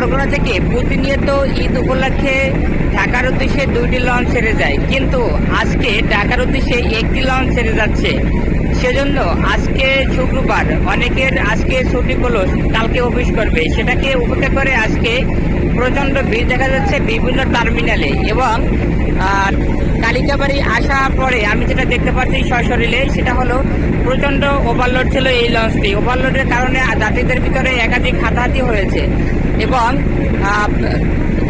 বরগুনা থেকে প্রতিনিয়ত ঈদ উপলক্ষে ঢাকার উদ্দেশ্যে দুইটি লঞ্চ ছেড়ে যায়। কিন্তু আজকে ঢাকার উদ্দেশ্যে একটি লঞ্চ ছেড়ে যাচ্ছে। সেজন্য আজকে শুক্রবার অনেকের আজকে ছুটি হলো কালকে অফিস করবে। সেটাকে উপেক্ষা করে আজকে প্রচণ্ড ভিড় দেখা যাচ্ছে বিভিন্ন টার্মিনালে এবং কালিকাবাড়ি আসা পরে আমি যেটা দেখতে পাচ্ছি সশরীরে, সেটা হলো প্রচণ্ড ওভারলোড ছিল এই লঞ্চটি ওভারলোডের কারণে যাত্রীদের ভিতরে একাধিক হাতাহাতি হয়েছে। এবং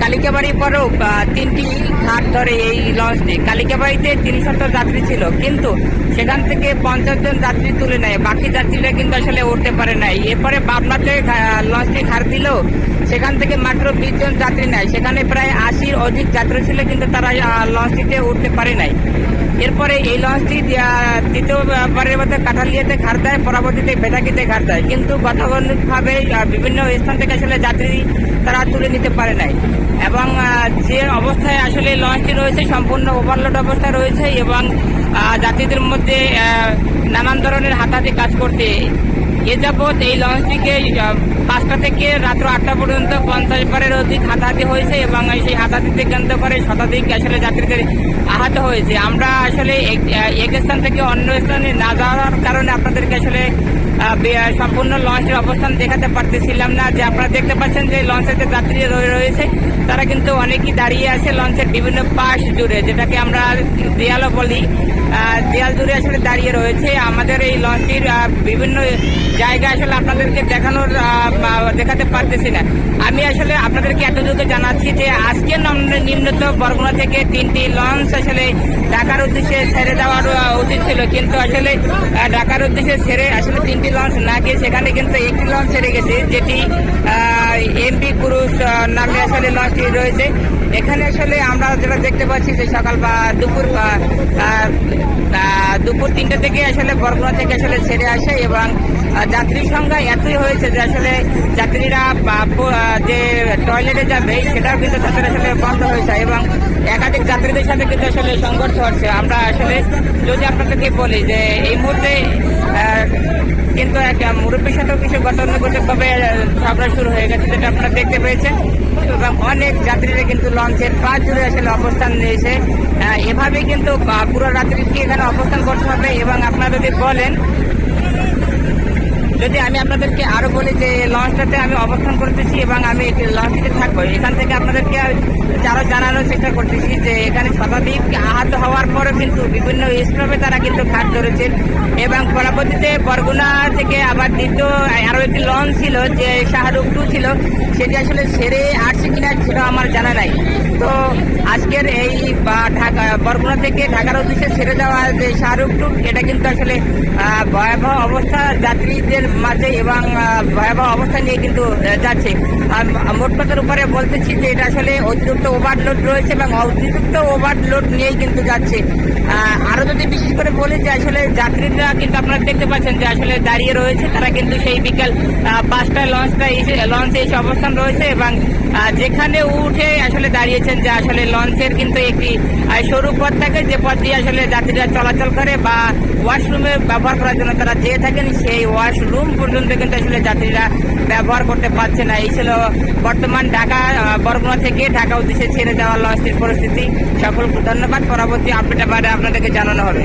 কালিকাবাড়ি পরেও তিনটি ঘাট ধরে এই লঞ্চটি কালিকাবাড়িতে তিনশত যাত্রী ছিল, কিন্তু সেখান থেকে পঞ্চাশ জন যাত্রী তুলে নেয়। বাকি যাত্রীরা কিন্তু আসলে উঠতে পারে নাই। এরপরে পাবনাতে লঞ্চটি ঘাড় দিলেও সেখান থেকে মাত্র বিশ জন যাত্রী নেয়। সেখানে প্রায় আশির অধিক যাত্রী ছিল, কিন্তু তারা লঞ্চটিতে উঠতে পারে নাই। এরপরে এই লঞ্চটি দ্বিতীয়বারের মধ্যে কাঁঠালিয়াতে ঘাট দেয়, পরবর্তীতে ভেটাকিতে ঘাট দেয়। কিন্তু গঠনভাবে বিভিন্ন স্থান থেকে আসলে যাত্রী তারা তুলে নিতে পারে নাই। এবং যে অবস্থায় আসলে লঞ্চটি রয়েছে, সম্পূর্ণ ওভারলোড অবস্থায় রয়েছে এবং যাত্রীদের মধ্যে নানান ধরনের হাতাতে কাজ করতে এ যাবৎ এই লঞ্চটিকে পাঁচটা থেকে রাত্র আটটা পর্যন্ত পঞ্চাশ বারের অধিক হাতাহাতি হয়েছে এবং সেই হাতাহাতিতে কেন্দ্র করে শতাধিক আসলে যাত্রীদের আহত হয়েছে। আমরা আসলে এক- স্থান থেকে অন্য স্থানে না যাওয়ার কারণে আপনাদেরকে আসলে সম্পূর্ণ লঞ্চের অবস্থান দেখাতে পারতেছিলাম না। যে আপনারা দেখতে পাচ্ছেন যে লঞ্চের যে যাত্রী রয়ে- রয়েছে, তারা কিন্তু অনেকেই দাঁড়িয়ে আছে লঞ্চের বিভিন্ন পাশ জুড়ে, যেটাকে আমরা দেয়ালও বলি। দেয়াল জুড়ে আসলে দাঁড়িয়ে রয়েছে। আমাদের এই লঞ্চটির বিভিন্ন জায়গা আসলে আপনাদেরকে দেখানোর দেখাতে পারতেছি না। আমি আসলে আপনাদেরকে এতটুকু জানাচ্ছি যে আজকে নম- নিম্নত বরগুনা থেকে তিনটি লঞ্চ আসলে ঢাকার উদ্দেশ্যে ছেড়ে দেওয়ার উচিত ছিল। কিন্তু আসলে ঢাকার উদ্দেশ্যে ছেড়ে আসলে তিনটি লঞ্চ না গিয়ে সেখানে কিন্তু একটি লঞ্চ ছেড়ে গেছে, যেটি এমপি পুরুষ নামে আসলে লঞ্চটি রয়েছে। এখানে আসলে আমরা যেটা দেখতে পাচ্ছি যে সকাল বা দুপুর বা দুপুর তিনটে থেকে আসলে বরগুনা থেকে আসলে ছেড়ে আসে এবং যাত্রীর সংখ্যা এতই হয়েছে যে আসলে যাত্রীরা যে টয়লেটে যাবে, সেটাও কিন্তু তাদের আসলে বন্ধ হয়েছে এবং একাধিক যাত্রীদের সাথে কিন্তু আসলে সংঘর্ষ হচ্ছে। আমরা আসলে যদি আপনাদেরকে বলি যে এই মুহূর্তে কিন্তু এক মুরব্বীর সাথেও কিছু গতানুগতিকভাবে ঝগড়া শুরু হয়ে গেছে, যেটা আপনারা দেখতে পেয়েছেন। এবং অনেক যাত্রীরা কিন্তু লঞ্চের পা জুড়ে আসলে অবস্থান নিয়েছে। এভাবে কিন্তু পুরো রাত্রিকে এখানে অবস্থান করতে হবে এবং আপনারা যদি বলেন যদি আমি আপনাদেরকে আরও বলি যে লঞ্চটাতে আমি অবস্থান করতেছি এবং আমি লঞ্চটিতে থাকব, এখান থেকে আপনাদেরকে আরও জানানোর চেষ্টা করতেছি যে এখানে শতাধিক আহত হওয়ার পরে কিন্তু বিভিন্ন স্টপে তারা কিন্তু ঘাট ধরেছেন এবং পরবর্তীতে বরগুনা থেকে আবার দ্বিতীয় আরও একটি লঞ্চ ছিল যে শাহরুখ টু ছিল, সেটি আসলে সেরে আসছে কিনা সেটা আমার জানা নাই। তো আজকের এই, বা ঢাকা, বরগুনা থেকে ঢাকার উদ্দেশ্যে ছেড়ে দেওয়া যে শাহরুখ টু এটা কিন্তু আসলে ভয়াবহ অবস্থা যাত্রীদের মাঝে এবং ভয়াবহ অবস্থা নিয়ে কিন্তু যাচ্ছে। মোট কথার উপরে বলতেছি যে এটা আসলে অতিরিক্ত ওভারলোড রয়েছে এবং অতিরিক্ত ওভারলোড নিয়েই কিন্তু যাচ্ছে। আরও যদি বিশেষ করে বলি যে আসলে যাত্রীরা কিন্তু আপনারা দেখতে পাচ্ছেন যে আসলে দাঁড়িয়ে রয়েছে, তারা কিন্তু সেই বিকাল পাঁচটায় এসে লঞ্চে এসে অবস্থান রয়েছে এবং যেখানে উঠে আসলে দাঁড়িয়েছেন যে আসলে লঞ্চের কিন্তু একটি সরু পথ থাকে যে পথ দিয়ে আসলে যাত্রীরা চলাচল করে বা ওয়াশরুমে ব্যবহার করার জন্য তারা যেয়ে থাকেন, সেই ওয়াশরুম পর্যন্ত কিন্তু আসলে যাত্রীরা ব্যবহার করতে পারছে না। এই ছিল বর্তমান ঢাকা বরগুনা থেকে ঢাকা উদ্দেশ্যে ছেড়ে দেওয়া লঞ্চটির পরিস্থিতি। সকল ধন্যবাদ। পরবর্তী আপডেট আবার আপনাদেরকে জানানো হবে।